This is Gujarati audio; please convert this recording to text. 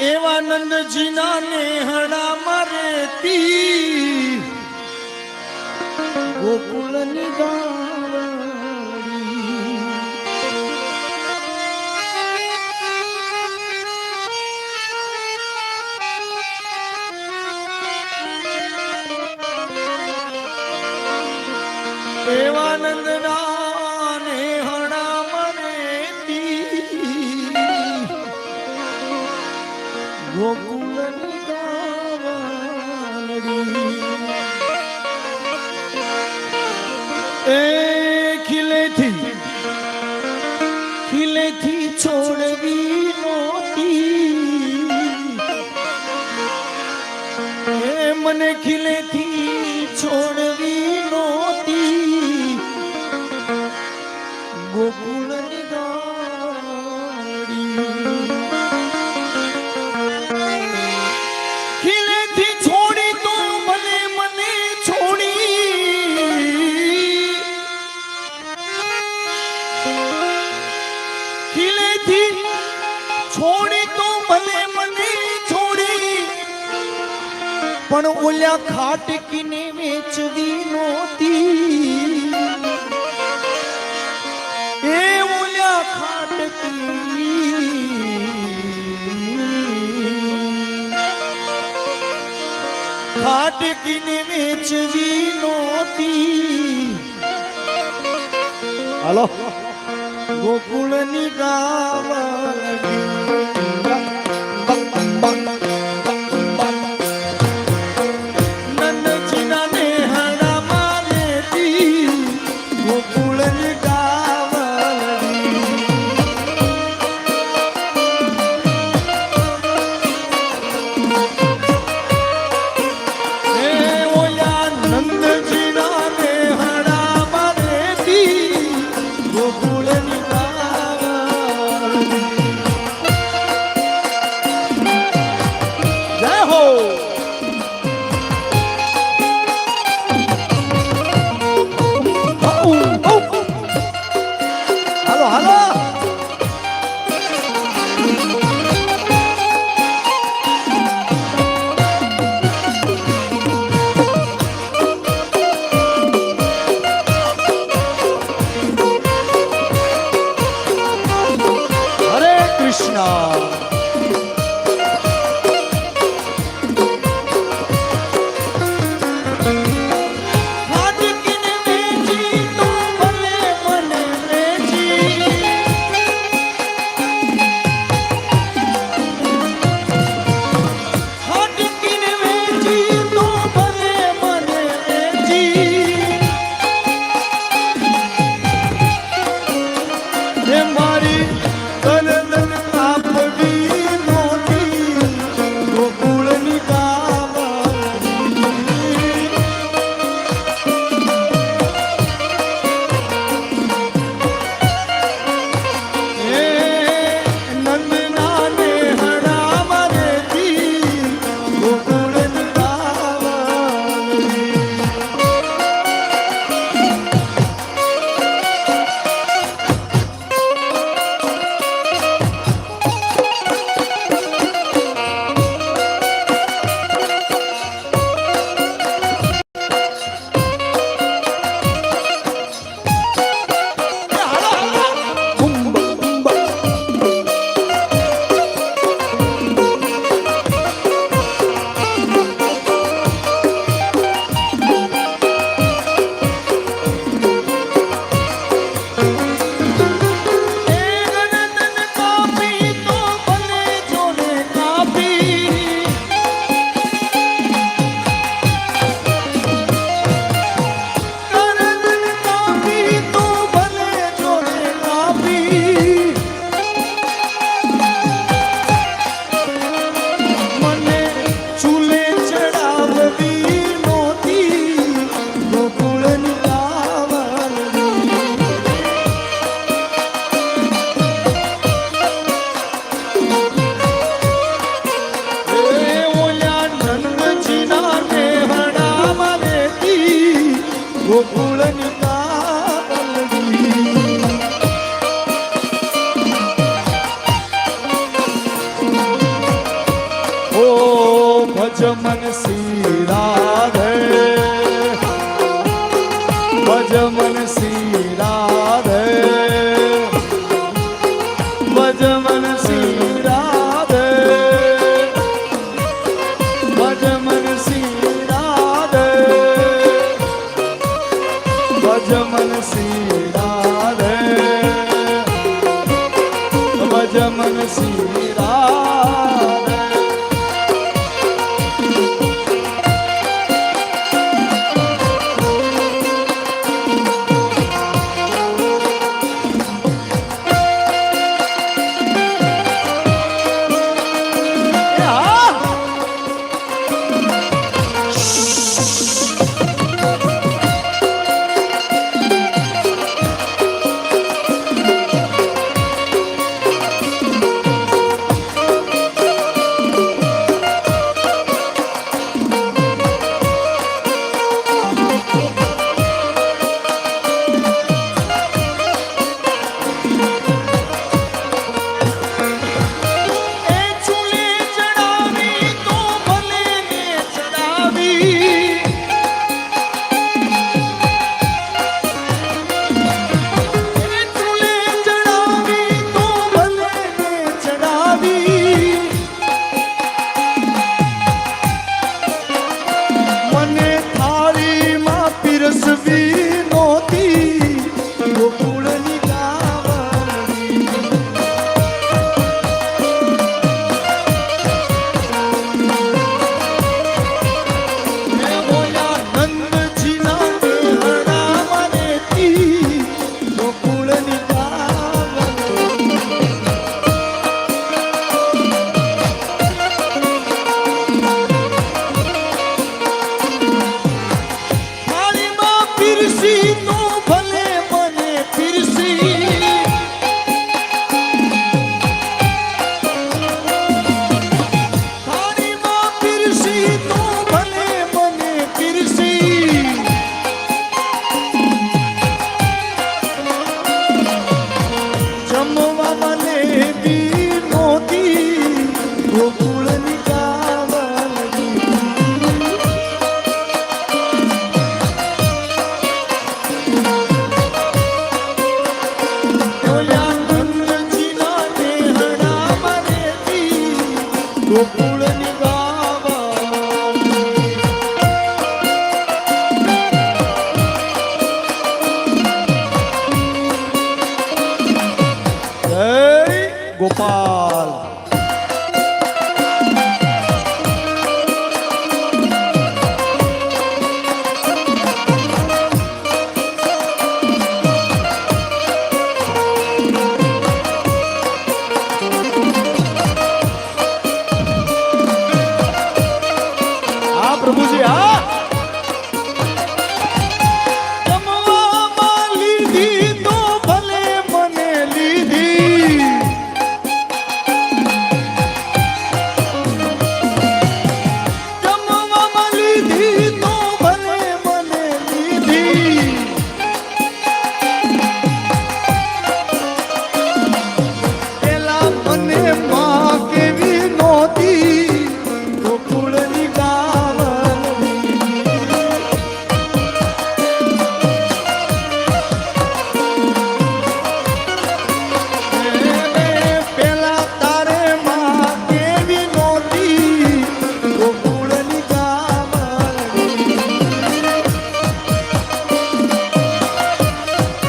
એવા નંદજીના મારે મારેતી ગોકુળની ગાવડી ખીલેથી ખીલેથી છોડવી નોતી મને ખીલેથી પણ ઓલ્યા ખાટકીને વેચવી નહોતી. એ ઓલ્યા ખાટકી ખાટકીને વેચવી નહોતી. હાલો. ગોકુળની ગાવડી ગોકુળની કાગલડી ઓ ભજ મન શ્રી રાધે ભજ મન શ્રી શ્રી রূপ 不是啊？